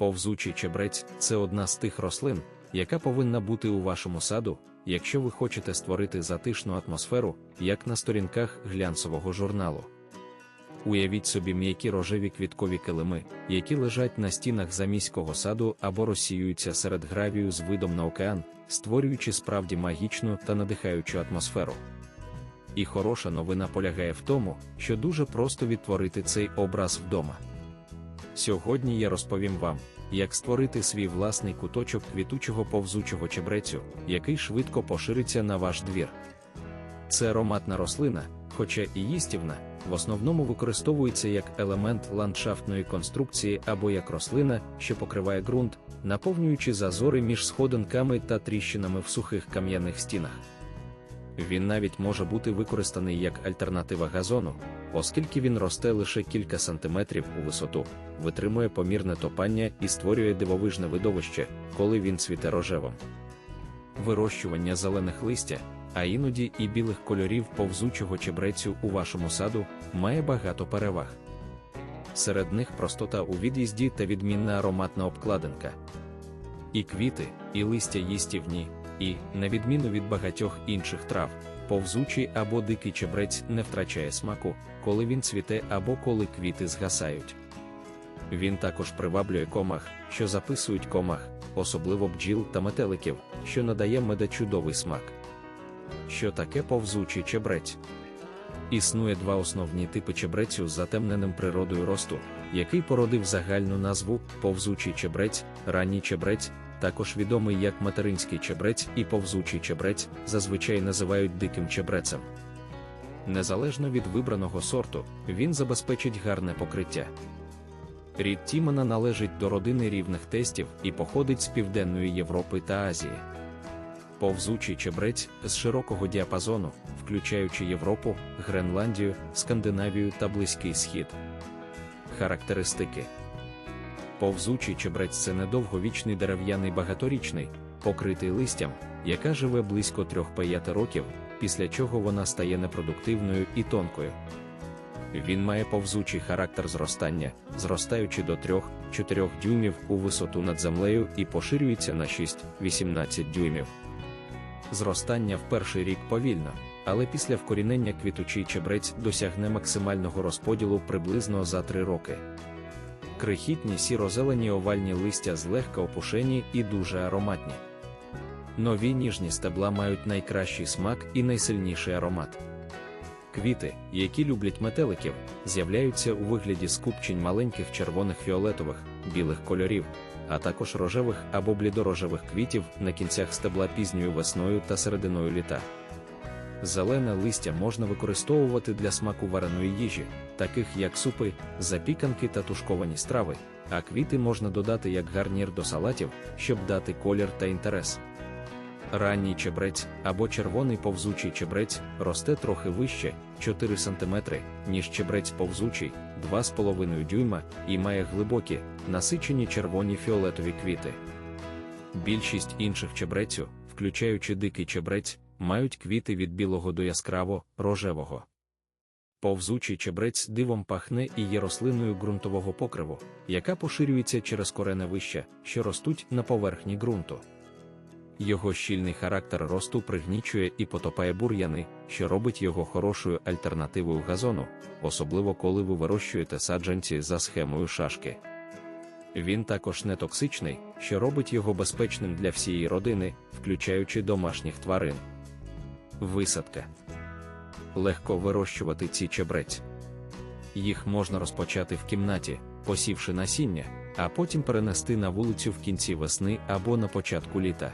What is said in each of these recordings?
Повзучий чебрець це одна з тих рослин, яка повинна бути у вашому саду, якщо ви хочете створити затишну атмосферу, як на сторінках глянцевого журналу. Уявіть собі м'які рожеві квіткові килими, які лежать на стінах заміського саду або розсіюються серед гравію з видом на океан, створюючи справді магічну та надихаючу атмосферу. І хороша новина полягає в тому, що дуже просто відтворити цей образ вдома. Сьогодні я розповім вам, як створити свій власний куточок квітучого повзучого чебрецю, який швидко пошириться на ваш двір. Це ароматна рослина, хоча і їстівна, в основному використовується як елемент ландшафтної конструкції або як рослина, що покриває ґрунт, наповнюючи зазори між сходинками та тріщинами в сухих кам'яних стінах. Він навіть може бути використаний як альтернатива газону, оскільки він росте лише кілька сантиметрів у висоту, витримує помірне топання і створює дивовижне видовище, коли він цвіте рожевим. Вирощування зелених листя, а іноді і білих кольорів повзучого чебрецю у вашому саду має багато переваг. Серед них простота у від'їзді та відмінна ароматна обкладинка. І квіти, і листя їстівні, і, на відміну від багатьох інших трав, повзучий або дикий чебрець не втрачає смаку, коли він цвіте або коли квіти згасають. Він також приваблює комах, що записують комах, особливо бджіл та метеликів, що надає меда чудовий смак. Що таке повзучий чебрець? Існує два основні типи чебрецю з затемненим природою росту, який породив загальну назву повзучий чебрець, ранній чебрець, також відомий як материнський чебрець і повзучий чебрець, зазвичай називають диким чебрецем. Незалежно від вибраного сорту, він забезпечить гарне покриття. Рід Тімана належить до родини рівних тестів і походить з Південної Європи та Азії. Повзучий чебрець з широкого діапазону, включаючи Європу, Гренландію, Скандинавію та Близький Схід. Характеристики Повзучий чебрець це недовговічний дерев'яний багаторічний, покритий листям, яка живе близько 3-5 років, після чого вона стає непродуктивною і тонкою. Він має повзучий характер зростання, зростаючи до 3-4 дюймів у висоту над землею і поширюється на 6-18 дюймів. Зростання в перший рік повільно, але після вкорінення квітучий чебрець досягне максимального розподілу приблизно за 3 роки. Крихітні сіро-зелені овальні листя злегка опушені і дуже ароматні. Нові ніжні стебла мають найкращий смак і найсильніший аромат. Квіти, які люблять метеликів, з'являються у вигляді скупчень маленьких червоних фіолетових, білих кольорів, а також рожевих або блідорожевих квітів на кінцях стебла пізньою весною та серединою літа. Зелене листя можна використовувати для смаку вареної їжі, таких як супи, запіканки та тушковані страви, а квіти можна додати як гарнір до салатів, щоб дати колір та інтерес. Ранній чебрець або червоний повзучий чебрець росте трохи вище 4 см, ніж чебрець повзучий 2,5 дюйма і має глибокі, насичені червоні фіолетові квіти. Більшість інших чебрецю, включаючи дикий чебрець, мають квіти від білого до яскраво рожевого. Повзучий чебрець дивом пахне і є рослиною ґрунтового покриву, яка поширюється через корени вища, що ростуть на поверхні ґрунту. Його щільний характер росту пригнічує і потопає бур'яни, що робить його хорошою альтернативою газону, особливо коли ви вирощуєте саджанці за схемою шашки. Він також не токсичний, що робить його безпечним для всієї родини, включаючи домашніх тварин. Висадка легко вирощувати ці чебрець. Їх можна розпочати в кімнаті, посівши насіння, а потім перенести на вулицю в кінці весни або на початку літа.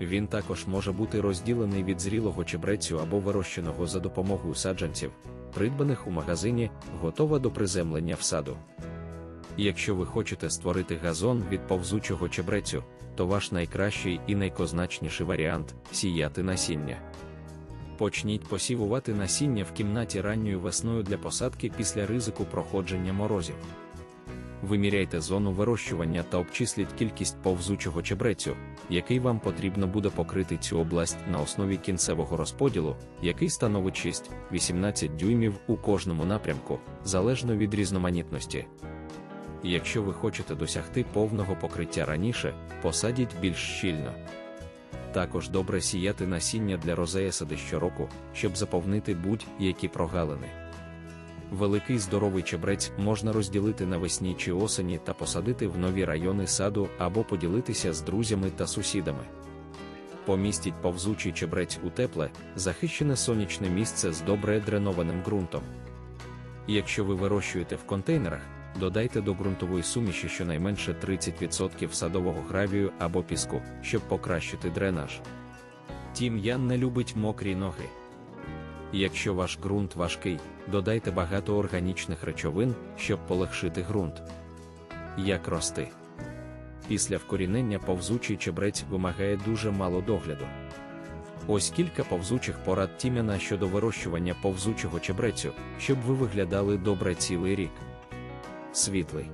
Він також може бути розділений від зрілого чебрецю або вирощеного за допомогою саджанців, придбаних у магазині, готова до приземлення в саду. Якщо ви хочете створити газон від повзучого чебрецю, то ваш найкращий і найкозначніший варіант сіяти насіння. Почніть посівувати насіння в кімнаті ранньою весною для посадки після ризику проходження морозів. Виміряйте зону вирощування та обчисліть кількість повзучого чебрецю, який вам потрібно буде покрити цю область на основі кінцевого розподілу, який становить 6-18 дюймів у кожному напрямку, залежно від різноманітності. Якщо ви хочете досягти повного покриття раніше, посадіть більш щільно. Також добре сіяти насіння для розея сади щороку, щоб заповнити будь-які прогалини. Великий здоровий чебрець можна розділити навесні чи осені та посадити в нові райони саду або поділитися з друзями та сусідами. Помістіть повзучий чебрець у тепле, захищене сонячне місце з добре дренованим ґрунтом. Якщо ви вирощуєте в контейнерах, додайте до ґрунтової суміші щонайменше 30% садового гравію або піску, щоб покращити дренаж. Тім'ян не любить мокрі ноги. Якщо ваш ґрунт важкий, додайте багато органічних речовин, щоб полегшити ґрунт. Як рости? Після вкорінення повзучий чебрець вимагає дуже мало догляду. Ось кілька повзучих порад Тім'яна щодо вирощування повзучого чебрецю, щоб ви виглядали добре цілий рік. Світлий.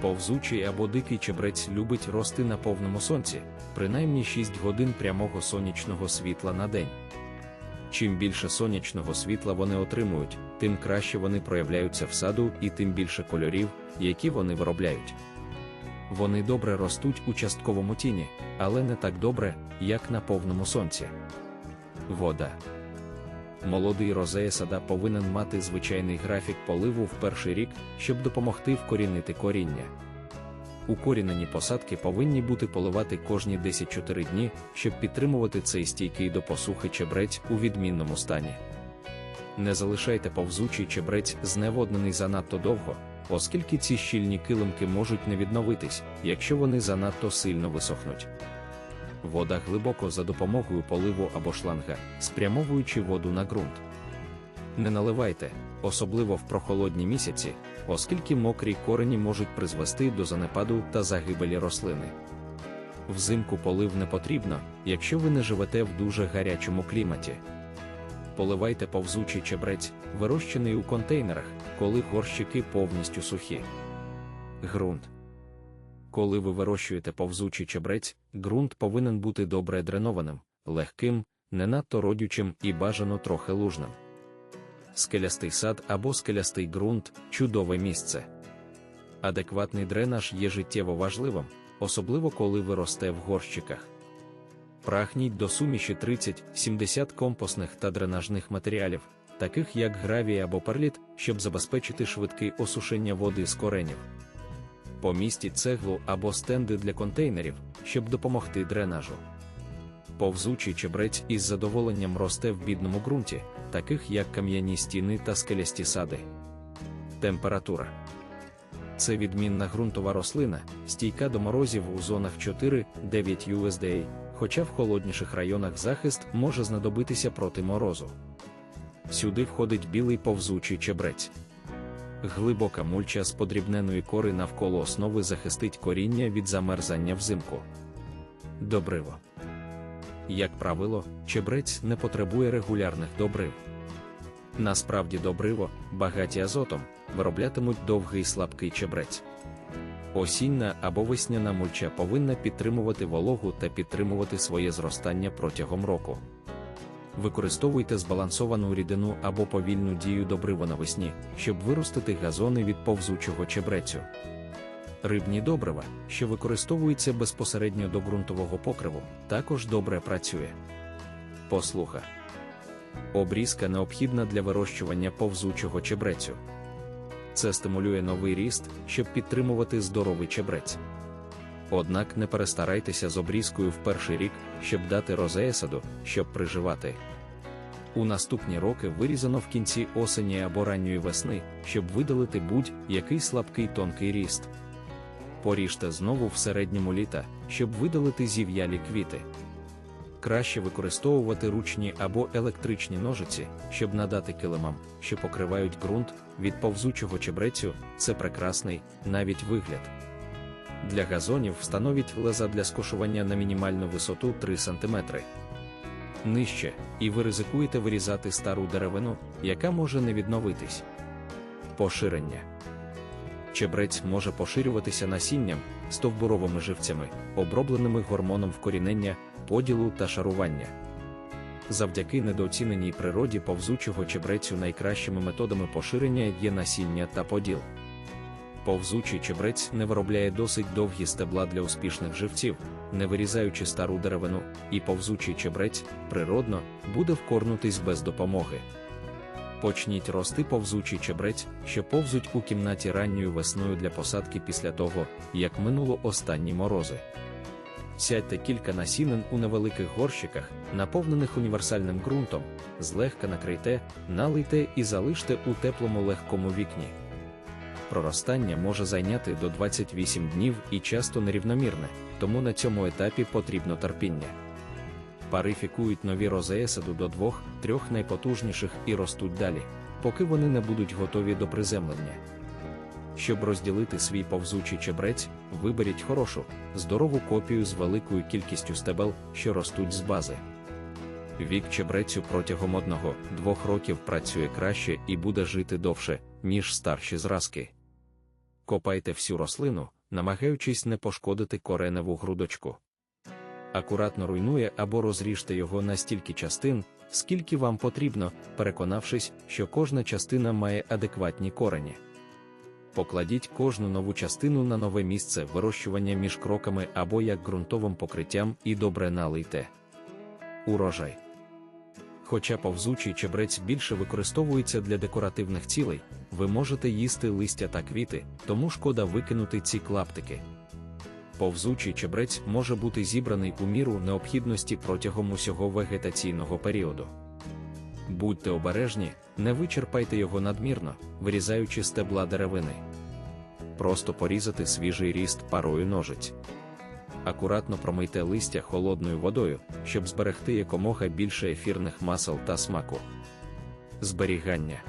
Повзучий або дикий чебрець любить рости на повному сонці, принаймні 6 годин прямого сонячного світла на день. Чим більше сонячного світла вони отримують, тим краще вони проявляються в саду і тим більше кольорів, які вони виробляють. Вони добре ростуть у частковому тіні, але не так добре, як на повному сонці. Вода. Молодий розея сада повинен мати звичайний графік поливу в перший рік, щоб допомогти вкорінити коріння. Укорінені посадки повинні бути поливати кожні 10-4 дні, щоб підтримувати цей стійкий до посухи чебрець у відмінному стані. Не залишайте повзучий чебрець зневоднений занадто довго, оскільки ці щільні килимки можуть не відновитись, якщо вони занадто сильно висохнуть. Вода глибоко за допомогою поливу або шланга, спрямовуючи воду на ґрунт. Не наливайте, особливо в прохолодні місяці, оскільки мокрі корені можуть призвести до занепаду та загибелі рослини. Взимку полив не потрібно, якщо ви не живете в дуже гарячому кліматі. Поливайте повзучий чебрець, вирощений у контейнерах, коли горщики повністю сухі. Ґрунт. Коли ви вирощуєте повзучий чебрець, ґрунт повинен бути добре дренованим, легким, не надто родючим і бажано трохи лужним. Скелястий сад або скелястий ґрунт чудове місце. Адекватний дренаж є життєво важливим, особливо коли ви росте в горщиках. Прагніть до суміші 30-70 компостних та дренажних матеріалів, таких як гравій або перліт, щоб забезпечити швидке осушення води з коренів. Помістіть цеглу або стенди для контейнерів, щоб допомогти дренажу. Повзучий чебрець із задоволенням росте в бідному ґрунті, таких як кам'яні стіни та скелясті сади. Температура це відмінна ґрунтова рослина, стійка до морозів у зонах 4-9 USDA, хоча в холодніших районах захист може знадобитися проти морозу. Сюди входить білий повзучий чебрець. Глибока мульча з подрібненої кори навколо основи захистить коріння від замерзання взимку. Добриво. Як правило, чебрець не потребує регулярних добрив. Насправді добриво, багаті азотом, вироблятимуть довгий слабкий чебрець. Осінна або весняна мульча повинна підтримувати вологу та підтримувати своє зростання протягом року. Використовуйте збалансовану рідину або повільну дію добрива навесні, щоб виростити газони від повзучого чебрецю. Рибні добрива, що використовуються безпосередньо до ґрунтового покриву, також добре працює. Послуха. Обрізка необхідна для вирощування повзучого чебрецю. Це стимулює новий ріст, щоб підтримувати здоровий чебрець. Однак не перестарайтеся з обрізкою в перший рік, щоб дати розеясаду, щоб приживати. У наступні роки вирізано в кінці осені або ранньої весни, щоб видалити будь-який слабкий тонкий ріст. Поріжте знову в середньому літа, щоб видалити зів'ялі квіти. Краще використовувати ручні або електричні ножиці, щоб надати килимам, що покривають ґрунт від повзучого чебрецю, це прекрасний, навіть вигляд. Для газонів встановіть леза для скошування на мінімальну висоту 3 см. Нижче, і ви ризикуєте вирізати стару деревину, яка може не відновитись. Поширення. Чебрець може поширюватися насінням, стовбуровими живцями, обробленими гормоном вкорінення, поділу та шарування. Завдяки недооціненій природі повзучого чебрецю найкращими методами поширення є насіння та поділ. Повзучий чебрець не виробляє досить довгі стебла для успішних живців, не вирізаючи стару деревину, і повзучий чебрець природно буде вкорнутись без допомоги. Почніть рости повзучий чебрець, що повзуть у кімнаті ранньою весною для посадки після того, як минуло останні морози. Сядьте кілька насінин у невеликих горщиках, наповнених універсальним ґрунтом, злегка накрийте, налийте і залиште у теплому легкому вікні. Проростання може зайняти до 28 днів і часто нерівномірне, тому на цьому етапі потрібно терпіння. Парифікують нові розеесаду до двох-трьох найпотужніших і ростуть далі, поки вони не будуть готові до приземлення. Щоб розділити свій повзучий чебрець, виберіть хорошу, здорову копію з великою кількістю стебел, що ростуть з бази. Вік чебрецю протягом одного-двох років працює краще і буде жити довше, ніж старші зразки. Копайте всю рослину, намагаючись не пошкодити кореневу грудочку. Акуратно руйнує або розріжте його на стільки частин, скільки вам потрібно, переконавшись, що кожна частина має адекватні корені. Покладіть кожну нову частину на нове місце вирощування між кроками або як ґрунтовим покриттям і добре налийте. Урожай. Хоча повзучий чебрець більше використовується для декоративних цілей, ви можете їсти листя та квіти, тому шкода викинути ці клаптики. Повзучий чебрець може бути зібраний у міру необхідності протягом усього вегетаційного періоду. Будьте обережні, не вичерпайте його надмірно, вирізаючи стебла деревини. Просто порізати свіжий ріст парою ножиць. Акуратно промийте листя холодною водою, щоб зберегти якомога більше ефірних масел та смаку. Зберігання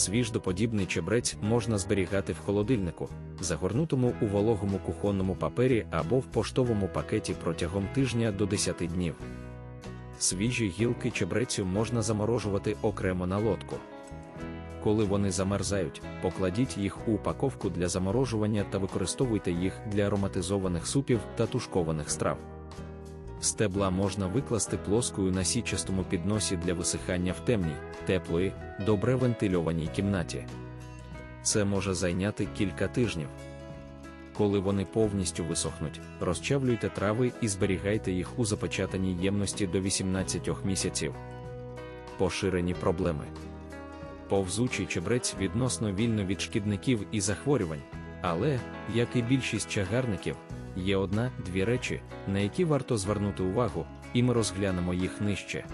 свіждоподібний чебрець можна зберігати в холодильнику, загорнутому у вологому кухонному папері або в поштовому пакеті протягом тижня до 10 днів. Свіжі гілки чебрецю можна заморожувати окремо на лодку. Коли вони замерзають, покладіть їх у упаковку для заморожування та використовуйте їх для ароматизованих супів та тушкованих страв. Стебла можна викласти плоскою на січастому підносі для висихання в темній, теплої, добре вентильованій кімнаті. Це може зайняти кілька тижнів. Коли вони повністю висохнуть, розчавлюйте трави і зберігайте їх у запечатаній ємності до 18 місяців. Поширені проблеми. Повзучий чебрець відносно вільно від шкідників і захворювань, але, як і більшість чагарників, є одна-дві речі, на які варто звернути увагу, і ми розглянемо їх нижче.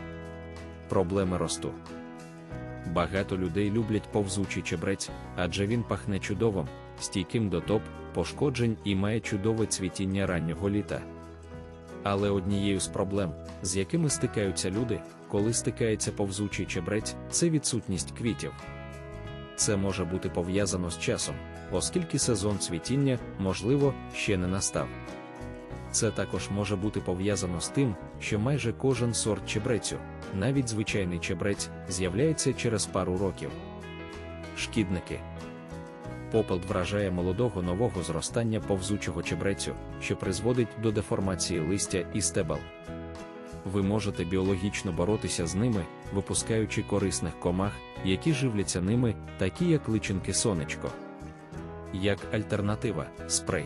Проблеми росту. Багато людей люблять повзучий чебрець, адже він пахне чудовим, стійким до топ, пошкоджень і має чудове цвітіння раннього літа. Але однією з проблем, з якими стикаються люди, коли стикається повзучий чебрець, це відсутність квітів. Це може бути пов'язано з часом, оскільки сезон цвітіння, можливо, ще не настав. Це також може бути пов'язано з тим, що майже кожен сорт чебрецю, навіть звичайний чебрець, з'являється через пару років. Шкідники Попел вражає молодого нового зростання повзучого чебрецю, що призводить до деформації листя і стебел. Ви можете біологічно боротися з ними, випускаючи корисних комах, які живляться ними, такі як личинки сонечко. Як альтернатива, спрей.